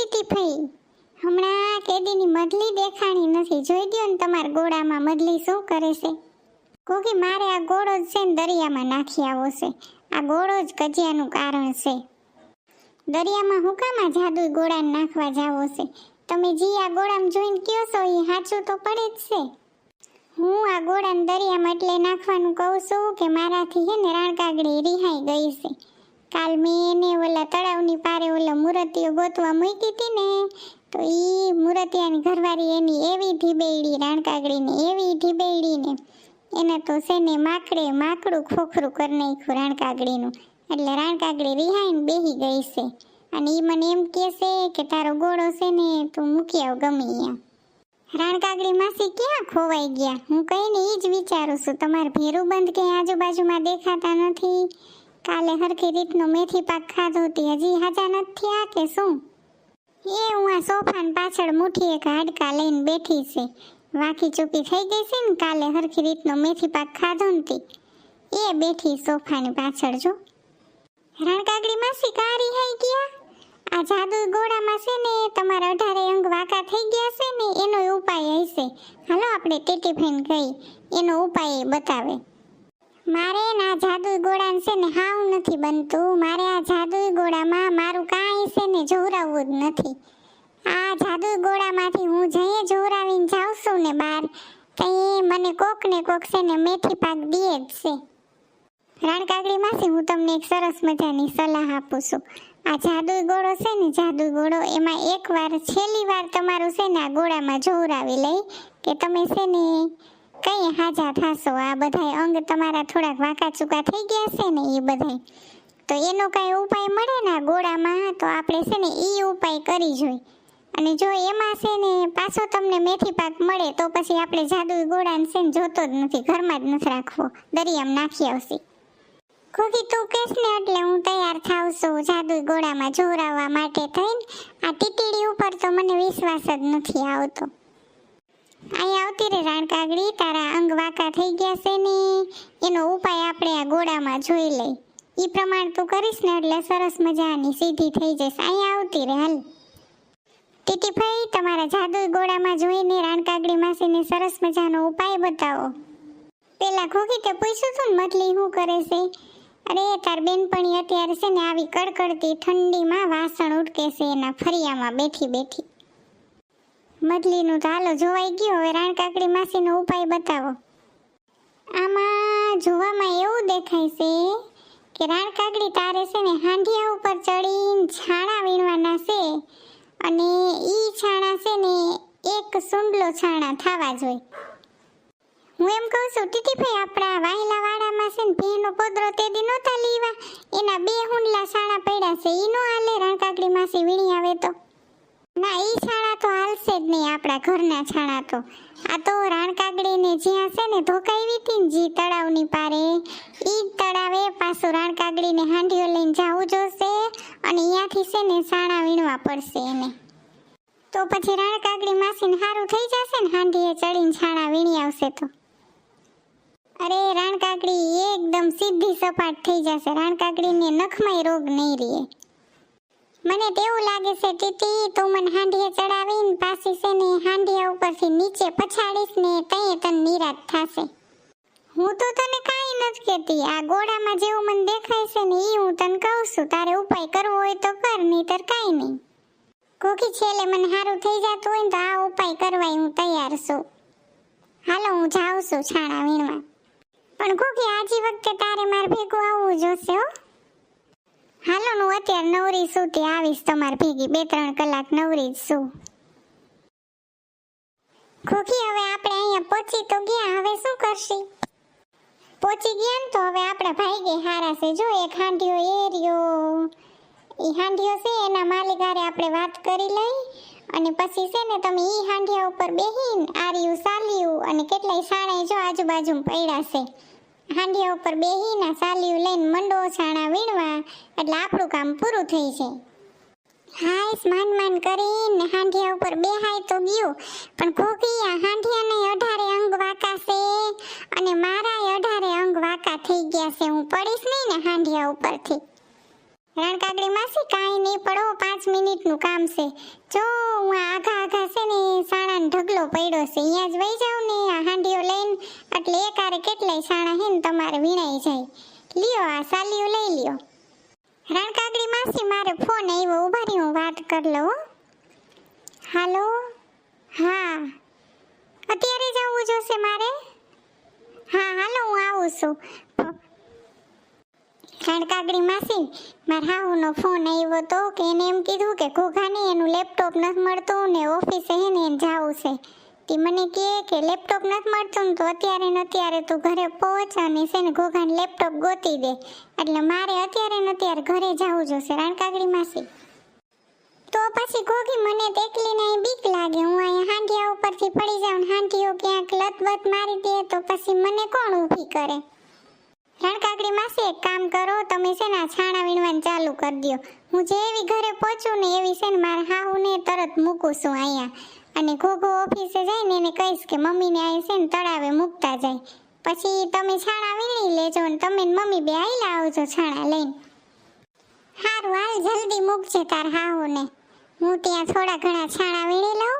TT ફઈ હમણાં કેદીની મદલી દેખાણી નથી. જોઈ દો ને તમારા ગોળામાં મદલી શું કરે છે? કોકી મારે આ ગોળો જ છે ને દરિયામાં નાખી આવો છે. આ ગોળો જ કજિયાનું કારણ છે. દરિયામાં હું કામ જાદુ ગોળા નાખવા જાવો છે? તમે જી આ ગોળામાં જોઈને કયો છો? એ સાચું તો પડે જ છે. હું આ ગોળાને દરિયામાં એટલે નાખવાનું કહું છું કે મારાથી હે ને રાણકાગડી રિહાઈ ગઈ છે. કાલ મેં એને ઓલા તળાવની પારે ઓલા મૂર્તિઓ ગોતવા મૂકી હતી ને, તો એ મૂર્તિયાની ઘરવાળી એની એવી ઢીબેડી રાણકાગડીને એવી ઢીબેડીને એને તો છે ને માકડે માકડું ખોખરું કરી નાખ્યું રાણકાગડીનું. એટલે રાણકાગડી રિહાઈને બેહી ગઈ છે. અને એ મને એમ કહે છે કે તારો ગોળો છે ને તું મૂકી આવ ગમે અહીંયા રાણકાગડી માસી ક્યાં ખોવાઈ ગયા? હું કહીને એ જ વિચારું છું, તમારે ભેરું બંધ ક્યાંય આજુબાજુમાં દેખાતા નથી. કાલે હરખી રીતનો મેથી પાક ખાધો હતી. હજી હાજા નથી થયા કે શું? એ હું આ સોફાની પાછળ મુઠ્ઠી એક હાડકા લઈને બેઠી છે. વાકી ચૂપી થઈ ગઈ છે ને કાલે હરખી રીતનો મેથી પાક ખાધો નથી એ બેઠી સોફાની પાછળ જો. રણકાગડી માસી કારી હઈ ગયા? આ જાદુ ગોળામાં છે ને તમારા અઢારે અંગ વાકા થઈ ગયા છે ને એનો ઉપાય હશે. હાલો આપણે ટીટી ફેન કહી એનો ઉપાય બતાવે. મારે ના જાદુ ગોળા છે ને હાવ નથી બનતું. મારે આ જાદુ ગોળામાં મારું કાંઈ છે ને જોરાવવું જ નથી. આ જાદુ ગોળામાંથી હું જઈએ જોરાવીને જાઉં ને બહાર તઈ મને કોક ને કોક છે ને મેથી પાક દીએ જ છે. રાણકાગડી માસી હું તમને એક સરસ મજાની સલાહ આપું છું. આ જાદુ ગોળો છે ને જાદુ ગોળો, એમાં એકવાર છેલ્લી વાર તમારું છે ને આ ગોળામાં જોરાવી લઈ, કે તમે છે ને કઈ હાજા થાશો? આ બધાય અંગ તમારા થોડાક વાંકા ચૂકા થઈ ગયા છે ને એ બધાય. તો એનો કાંઈ ઉપાય મળે ને ગોળામાં? તો આપણે છે ને એ ઉપાય કરી જોઈ. અને જો એમાં છે ને પાછો તમને મેથી પાક મળે, તો પછી આપણે જાદુ ગોળાને છે ને જોતો જ નથી, ઘરમાં જ નથી રાખવો. દરિયામાં નાખી આવશે. કોકી તું કહેશ ને એટલે હું તૈયાર થાવ છું જાદુ ગોળામાં જોરાવવા માટે થઈને. આ ટીટીડી ઉપર તો મને વિશ્વાસ જ નથી આવતો. અહીંયા આવતી રે રાણકાગડી તારા અંગ વાંકા થઈ ગયા છે ને? એનો ઉપાય આપણે આ ગોળામાં જોઈ લઈ. એ પ્રમાણે તું કરીશ ને એટલે સરસ મજાની સીધી થઈ જશે અહીંયા આવતી રે હાલ. ટીટીભાઈ તમારા જાદુ ગોળામાં જોઈને રાણકાગડી માસીને સરસ મજાનો ઉપાય બતાવો. પેલા ખોખી તે પૂછ્યું હતું ને શું કરે છે? અરે, તાર બેનપણી અત્યારે છે ને, આવી કડકડતી ઠંડીમાં વાસણ ઉટકે છે, એના ફરિયામાં બેઠી બેઠી. મદલીનું તો જોવાઈ ગયું. હવે રાણકાકડી માસીનો ઉપાય બતાવો. આમાં જોવામાં એવું દેખાય છે કે રાણકાકડી તારે છે ને હાંડિયા ઉપર ચડીને છાણા વીણવાના છે અને ઈ છાણા છે ને એક સુંડલો છાણા થવા જોઈએ. હું એમ કહું છું, ટીટીભાઈ આપણા વાહિલા વાડામાં છે ને ભેનો પોદરો તે દી નહોતા લીવા. એના બે હુંડલા છાણા પડ્યા છે. ઈ નો હાલે રણકાકડી માસી વીણી આવે તો. ના એ છાણા તો હાલશે જ નહીં આપણા ઘરના છાણા તો. આ તો રાણકાગડીને જ્યાં છે ને ધોકાવી હતી જી તળાવની પારે એ તળાવે, પાછું રાણકાગડીને હાંડીઓ લઈને જવું જોશે અને અહીંયાથી છે ને છાણા વીણવા પડશે એને. તો પછી રાણકાગડી માસીને સારું થઈ જશે ને હાંડીએ ચડીને છાણા વીણી આવશે તો. અરે રાણકાકડી એકદમ સીધી સપાટ થઈ જશે. રાણકાકડીને નખમાંય રોગ નહીં રહે. મને તો એવું લાગે છે, ટીટી, તું મને હાંડીએ ચડાવીને પાછી છે ને, હાંડિયા ઉપરથી નીચે પછાડીશ ને, તઈએ તને નિરાશ થશે. હું તો તને કાંઈ નથી કહેતી. આ ગોળામાં જેવું મને દેખાય છે ને એ હું તને કહું છું. તારે ઉપાય કરવો હોય તો કર, નહીતર કાંઈ નહીં. કોકી છેલ્લે મને સારું થઈ જતું હોય ને તો આ ઉપાય કરવાય હું તૈયાર છું. હાલો, હું જાઉં છું છાણા વીણવા. પણ કોકી, આજી વખતે તારે મારે ભેગું આવવું જોશે હો. હાલો, હું અત્યારે નવરી છું, તે આવીશ તમારે ભેગી. બે, ત્રણ કલાક નવરી જ છું. ખોખી, હવે આપણે અહીંયા પહોંચી તો ગયા, હવે શું કરશી? પહોંચી ગયા તો હવે આપણે ભાઈ હારા છે. જો, એક હાંડિયો એરિયો. એ હાંડિયો છે, એના માલિક હારે આપણે વાત કરી લઈ, અને પછી છે ને તમે ઈ હાંડિયા ઉપર બેહીને આર્યું, સાલ્યું, અને કેટલાય સાણે જો આજુબાજુ પડ્યા છે. હાંડિયા ઉપર બેહીના સાલ્યું લઈને મંડો છાણા વીણવા, એટલે આપણું કામ પૂરું થઈ જાય. હાઈસ માન માન કરીને હાંડિયા ઉપર બેહાય તો ગયું, પણ ખોખી આ હાંડિયાને અઢારે અંગ વાકા છે, અને મારા અઢારે અંગ વાકા થઈ ગયા છે. હું પડીશ નહીં ને હાંડિયા ઉપરથી. રણકાગડી માસી, કાંઈ નહીં, પડો પાંચ મિનિટનું કામ છે. જો હું આઘા આઘા છે ને, સાણાનો ઢગલો પડ્યો છે, અહીંયા જ વહી જાઉં હાંડીઓ લઈને, એટલે એકારે કેટલાય સાણા હે ને તમારે વીણાઈ જાય. લ્યો આ સાલીઓ લઈ લ્યો. રણકાગડી માસી મારે ફોન આવ્યો ઊભા રહી હું વાત કરી લઉં હાલો? હા. અત્યારે જ જોશે મારે? હા, હાલો, હું આવું છું. રણકાગડી માસી, મારા હાહુનો ફોન આવ્યો તો કે એને એમ કીધું કે ઘોઘાને એનું લેપટોપ નથી મળતું ને ઓફિસે એને જાવું છે. મને કહે કે લેપટોપ નથી મળતું તો અત્યારે ને અત્યારે તું ઘરે પહોંચ અને છે ને ઘોઘાને લેપટોપ ગોતી દે. એટલે મારે અત્યારે ને અત્યારે ઘરે જવું જોશે. રાણકાગડી માસી તો પછી ઘોઘી મને તો એકલીને બીક લાગે. હું અહીંયા હાંડિયા ઉપરથી પડી જાઉં હાંડીઓ ક્યાંક લતબત મારી દે તો પછી મને કોણ ઊભી કરે? રણકાકડી માસી એક કામ કરો, તમે છે ને છાણા વીણવાનું ચાલુ કરી દો હું જેવી ઘરે પહોંચું ને એવી છે ને મારા હાહુને તરત મૂકું છું અહીંયા. અને ઘોઘો ઓફિસે જઈને એને કહીશ કે મમ્મીને અહીં છે ને તળાવે મૂકતા જાય. પછી તમે છાણા વીણી લેજો ને તમે મમ્મી બે આઈલા આવજો છાણા લઈને. હારું, હાલ જલ્દી મૂકજે તાર હાહુને. હું ત્યાં થોડા ઘણા છાણા વીણી લઉં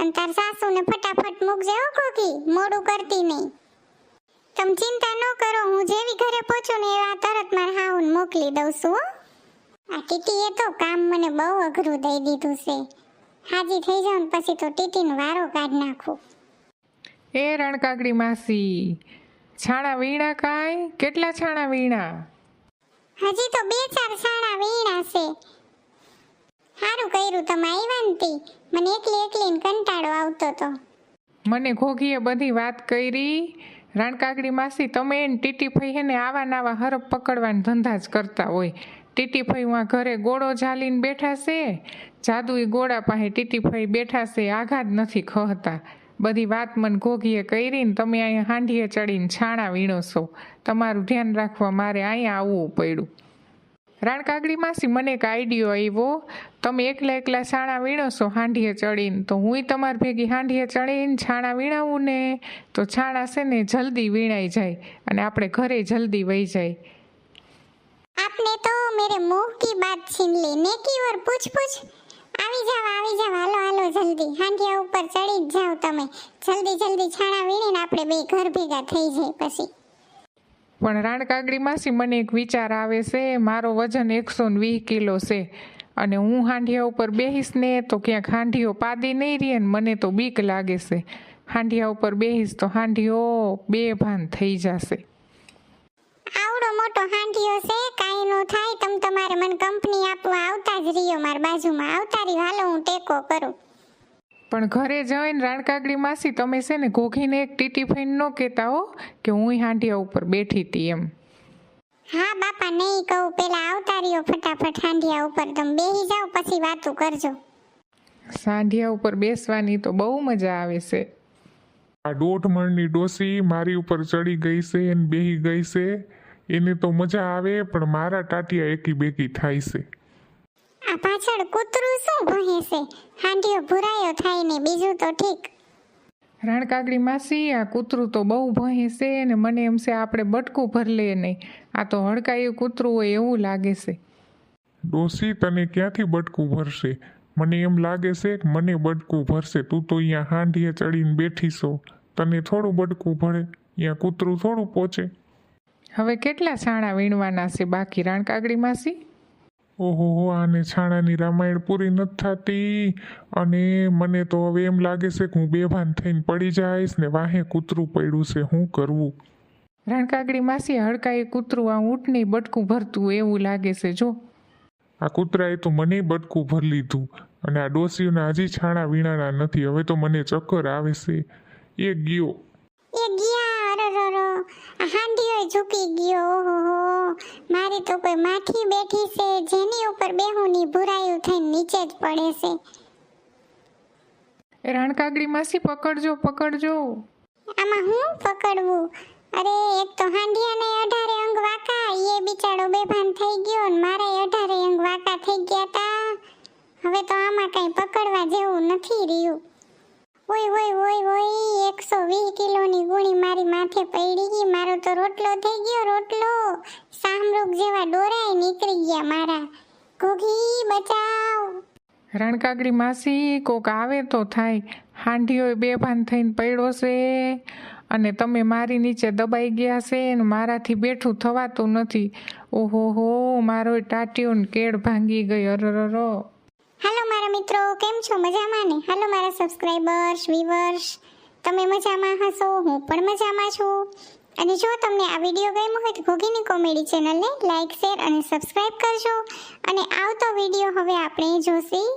અને તાર સાસુને ફટાફટ મૂકજે હો કોકી મોડું કરતી નહીં. તમે ચિંતા ન કરો, હું જેવી ઘરે પહોંચું ને એવા તરત મારા હાહુને મોકલી દઉં છું હો. આ ટીટીએ તો કામ મને બહુ અઘરું દઈ દીધું છે. હાજી થઈ જાઉં ને પછી તો ટીટીનો વારો કાઢી નાખું. એ રણકાકડી માસી છાણા વીણા કાંઈ? કેટલા છાણા વીણા? હજી તો બે ચાર છાણા વીણા છે. સારું કર્યું તમે આવ્યા ને તી. મને એકલી એકલી કંટાળો આવતો તો. મને ઘોઘીએ બધી વાત કરી. રણકાકડી માસી તમે એને ટીટીફઈ હે ને આવા નાવા હરફ પકડવાના ધંધા જ કરતા હોય. ટીટીફઈ માં ઘરે ગોળો ઝાલીને બેઠા છે. જાદુઈ ગોળા પાસે ટીટીફઈ બેઠા છે, આઘાત નથી ખહતા. બધી વાત મને ઘોઘીએ કરીને તમે અહીંયા હાંઢીએ ચડીને છાણા વીણો છો. તમારું ધ્યાન રાખવા મારે અહીંયા આવવું પડ્યું. રાણકાગડી માસી મને એક આઈડિયો આવ્યો તમે એકલા એકલા છાણા વીણો છો હાંડીએ ચડીને. તો હુંય તમારી ભેગી હાંડીએ ચડીને છાણા વીણાવું ને? તો છાણા છે ને જલ્દી વીણાઈ જાય અને આપણે ઘરે જલ્દી વહી જાય. आपने तो मेरे मुंह की बात छीन ली नेकी और पूछ पूछ આવી જાવ આવી જાવ હાલો હાલો જલ્દી હાંડિયા ઉપર ચડી જ જાવ તમે જલ્દી જલ્દી છાણા વીણીને આપણે બે ઘર ભેગા થઈ જાય પછી પણ રાણકાગડી માસી મને એક વિચાર આવે છે મારો વજન એકસો ને વીસ કિલો છે અને હું હાંડિયા ઉપર બેહીશ ને તો ક્યાંક હાંડિયો પાદી નહીં રહે ને મને તો બીક લાગે છે હાંડિયા ઉપર બેહીશ તો હાંડિયો બે ભાન થઈ જશે આવડો મોટો હાંડિયો છે કાંઈ નો થાય. તમ તમારે મને કંપની આપવા આવતા જ રહ્યો મારી બાજુમાં આવતા રહી હાલો હું ટેકો કરું. પણ ઘરે જઈને રાણકાગડી માસી તમે છે ને ઘોઘીને એક ટીટી ફઈને ન કહેતા હો કે હું હાંડિયા ઉપર બેઠી હતી એમ. હા બાપા નહીં કહું પેલા આવતા રહ્યો ફટાફટ હાંડિયા ઉપર. તમે બેહી જાઓ પછી વાતું કરજો. સાંઢિયા ઉપર બેસવાની તો બહુ મજા આવે છે. આ દોઢ મણની ડોસી મારી ઉપર ચડી ગઈ છે અને બેહી ગઈ છે. એને તો મજા આવે પણ મારા ટાટિયા એકી બેકી થાય છે. આ પાછળ કૂતરું શું ભહે છે? હાંડિયો ભૂરાયો થાય ને બીજું તો ઠીક. રાણકાગડી માસી આ કૂતરું તો બહુ ભહે છે ને મને એમ છે આપણે બટકું ભર લે નહીં. આ તો હડકાયું કૂતરું હોય એવું લાગે છે. ડોસી તને ક્યાંથી બટકું ભરશે? મને એમ લાગે છે કે મને બટકું ભરશે. તું તો અહીંયા હાંડીએ ચડીને બેઠી છો. તને થોડું બટકું ભરે અહીંયા કૂતરું થોડું પહોંચે હવે કેટલા છાણા વીણવાના છે બાકી રાણકાગડી માસી ઓહો હો આને છાણાની રામાયણ પૂરી નથી થતી. અને મને તો હવે એમ લાગે છે કે હું બેભાન થઈને પડી જઈશ ને વાહે કૂતરું પડ્યું છે હું કરવું? રાણકાગડી માસી હડકાએ કૂતરું આ ઊંટની બટકું ભરતું એવું લાગે છે જો. આ કૂતરાએ તો મને બટકું ભરી લીધું અને આ ડોસીઓના હજી છાણા વીણાના નથી હવે તો મને ચક્કર આવે છે. એ ગયો. એ ગયા હાંડિયો ઝૂકી ગયો ઓહો મારી તો કોઈ માઠી બેઠી છે જેની ઉપર બેહુની ભૂરાયું થઈને નીચે જ પડે છે. રણકાગડી માસી પકડજો પકડજો. આમાં હું પકડવું? અરે એક તો હાંડિયાને અઢારે અંગ વાકા એ બિચારો બેભાન થઈ ગયો ને મારે અઢારે અંગ વાકા થઈ ગયા તા. હવે તો આમાં કઈ પકડવા જેવું નથી રહ્યું. ઓય ઓય ઓય ઓય એકસો વીસ કિલોની ગુણી મારી માથે પડી ગઈ. મારો તો રોટલો થઈ ગયો રોટલો. સામરૂક જેવા ડોરાય નીકળી ગયા મારા. ઘોઘી બચાવ. રણકાગરી માસી કોક આવે તો થાય. હાંડીઓય બેભાન થઈને પડ્યો છે. અને તમે મારી નીચે દબાઈ ગયા છે ને મારાથી બેઠું થવાતું નથી. ઓહો હો મારો ટાટિયો ને કેળ ભાંગી ગઈ અરરરો હાલો મારા મિત્રો કેમ છો? મજામાં ને? હાલો મારા સબસ્ક્રાઈબર્સ વ્યુઅર્સ તમે મજામાં હશો? હું પણ મજામાં છું. અને જો તમને આ વીડિયો ગમ્યો હોય તો ઘોઘીની કોમેડી ચેનલને લાઇક શેર અને સબસ્ક્રાઈબ કરજો. અને આવતો વીડિયો હવે આપણે જોશી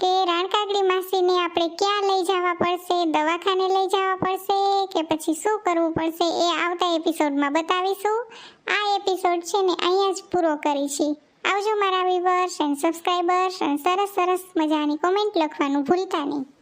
કે રાણકાગડી માસીને આપણે ક્યાં લઈ જવા પડશે, દવાખાને લઈ જવા પડશે કે પછી શું કરવું પડશે એ આવતા એપિસોડમાં બતાવીશું. આ એપિસોડ છે ને અહીંયા જ પૂરો કરીશું. આવજો મારા વિવર્સ એન્ડ સબસ્ક્રાઈબર્સ અને સરસ સરસ મજાની કોમેન્ટ લખવાનું ભૂલતા નહીં.